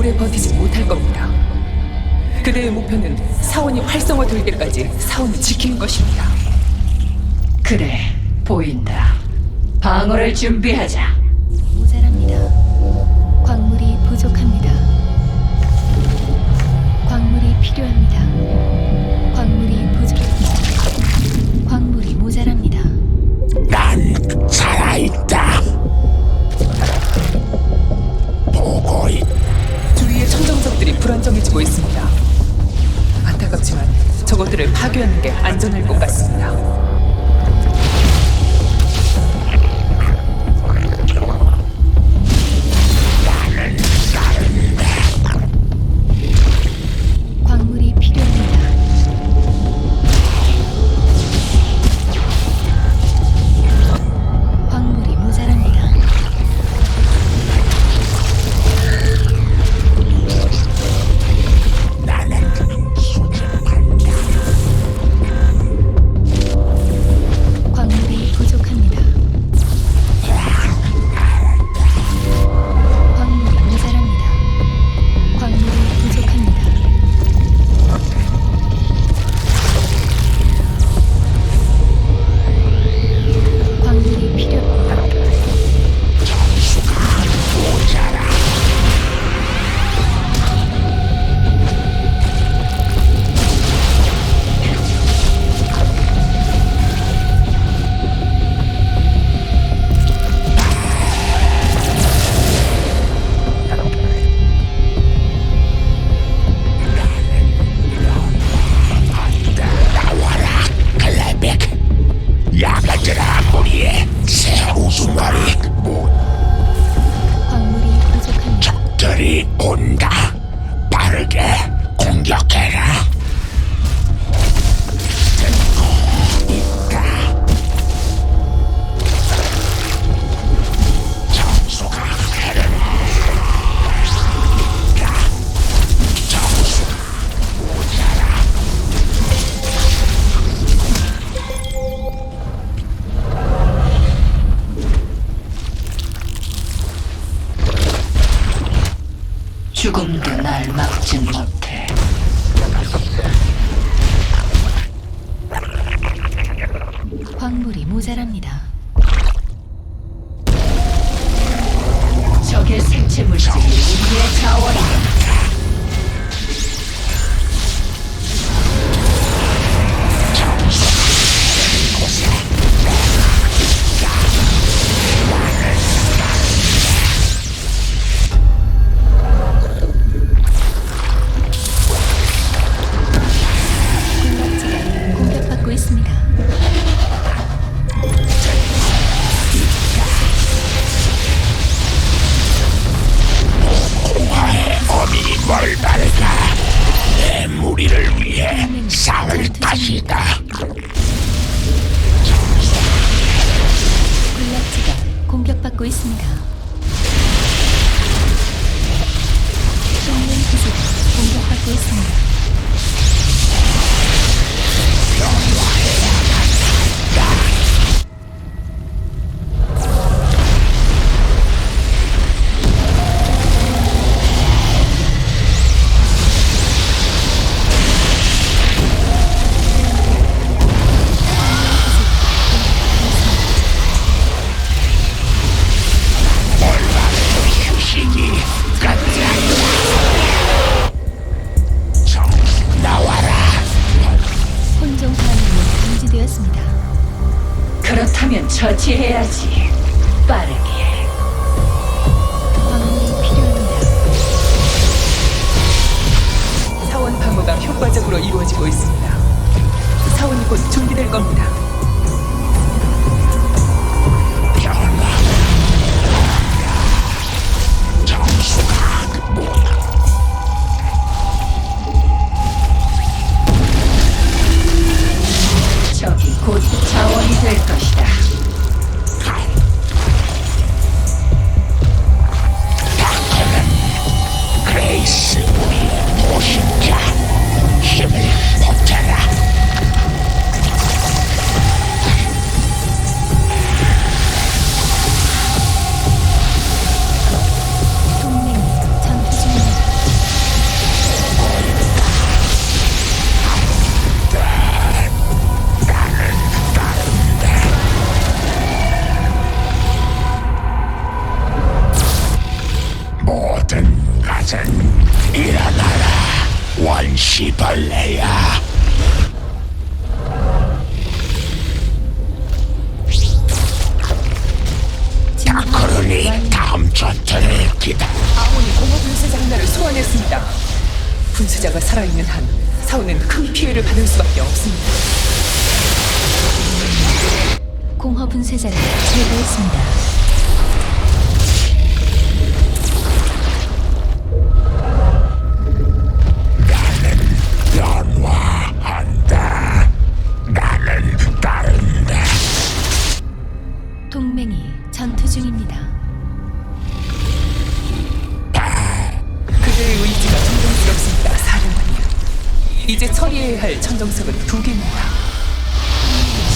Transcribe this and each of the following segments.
오래 버티지 못할 겁니다. 그대의 목표는 사원이 활성화될 때까지 사원을 지키는 것입니다. 그래, 보인다. 방어를 준비하자. 모자랍니다. 광물이 부족합니다. 광물이 필요합니다. 광물이 부족합니다. 광물이 모자랍니다. 난 살아있다. 불안정해지고 있습니다. 안타깝지만 저것들을 파괴하는 게 안전할 것 같습니다. 죽음도 날 막진 못 처치해야지. 빠르게. 광물이 필요합니다. 사원 방어가 효과적으로 이루어지고 있습니다. 사원이 곧 준비될 겁니다. 적이 곧 자원이 될 것이다. 분쇄자가 살아있는 한 사원은 큰 피해를 받을 수밖에 없습니다. 공허 분쇄자를 제거했습니다. 동맹이 전투 중입니다. 이제 처리해야 할 천정석은 두 개입니다.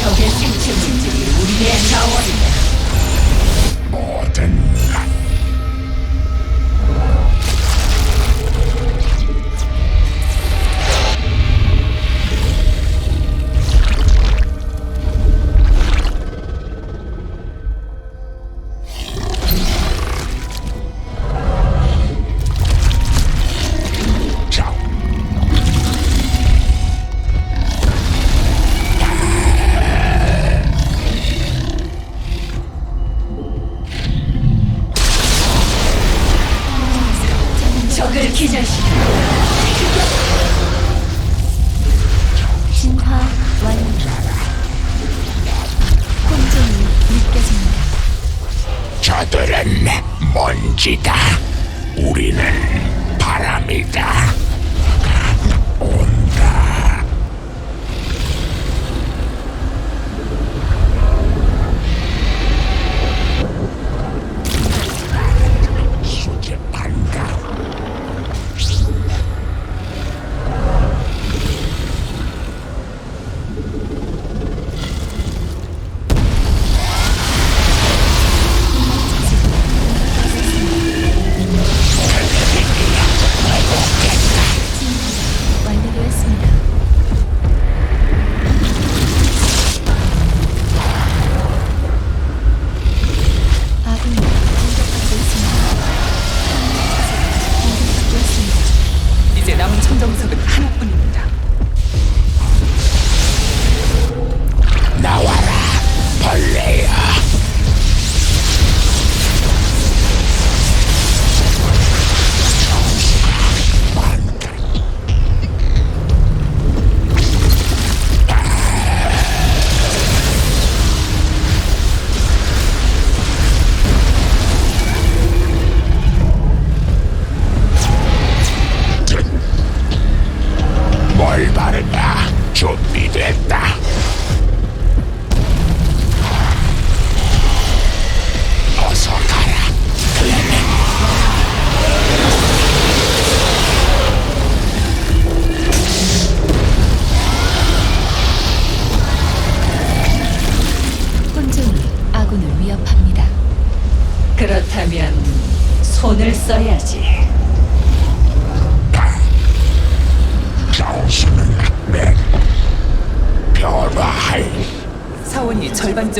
적의 생체 물질이 우리의 자원이다. 모든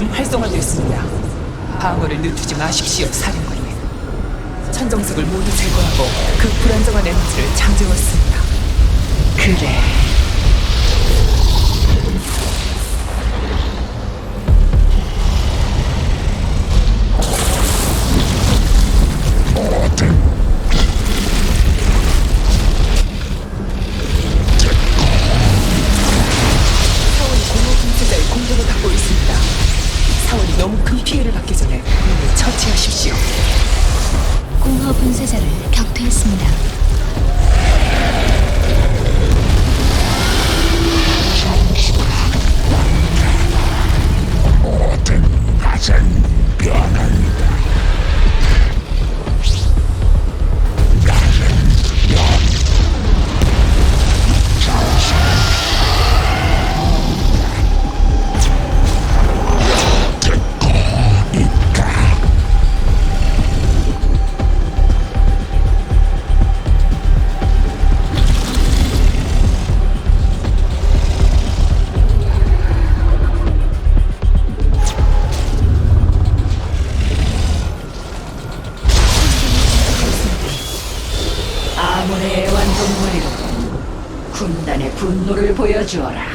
절반쯤 활성화됐습니다. 방어를 늦추지 마십시오, 사령관님. 천정석을 모두 제거하고 그 불안정한 에너지를 잠재웠습니다. 그래 처치하십시오. 공허 분쇄자를 격퇴했습니다. 모든 것은 분노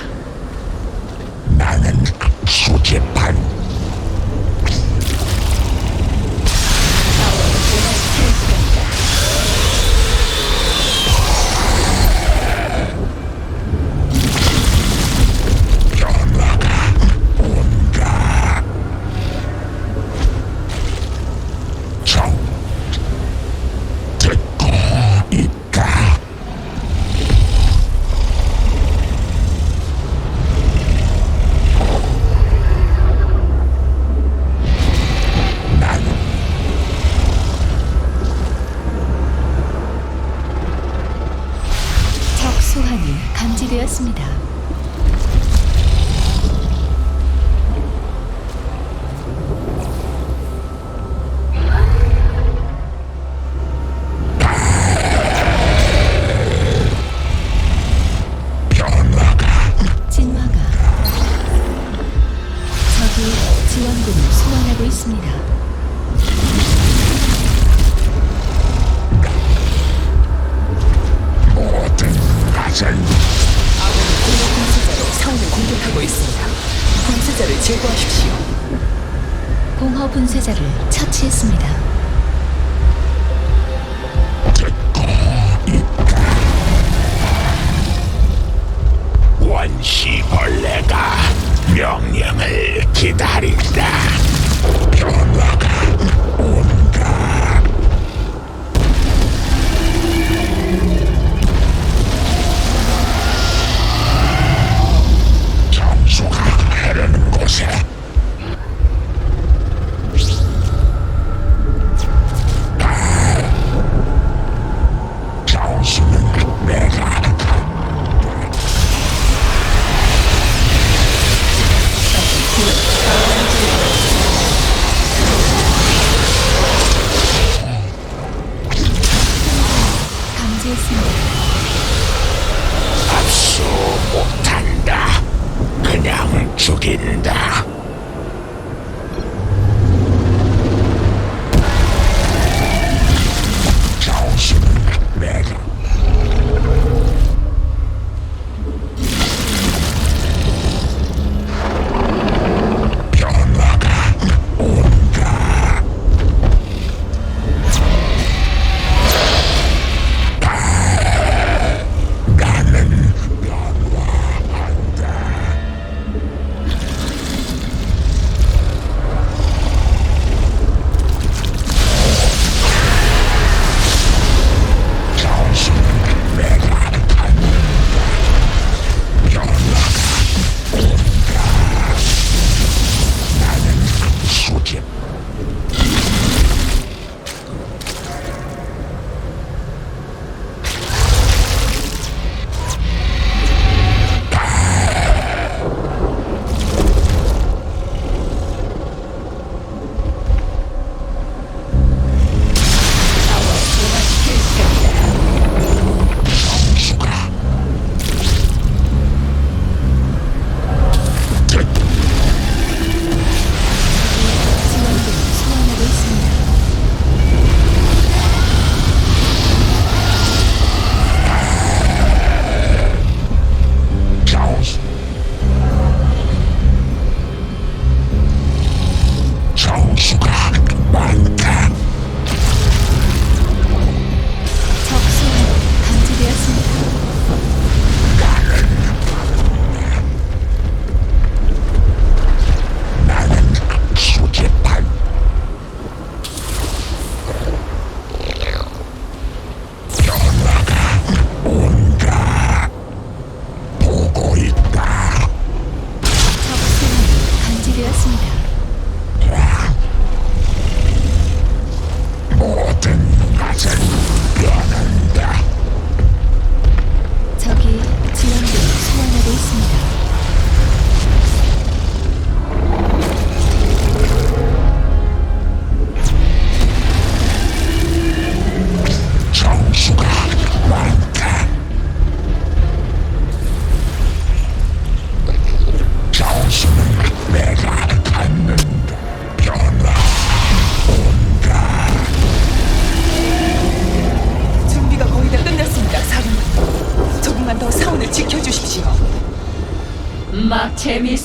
명령을 기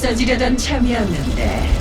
없어지려던 참이었는데.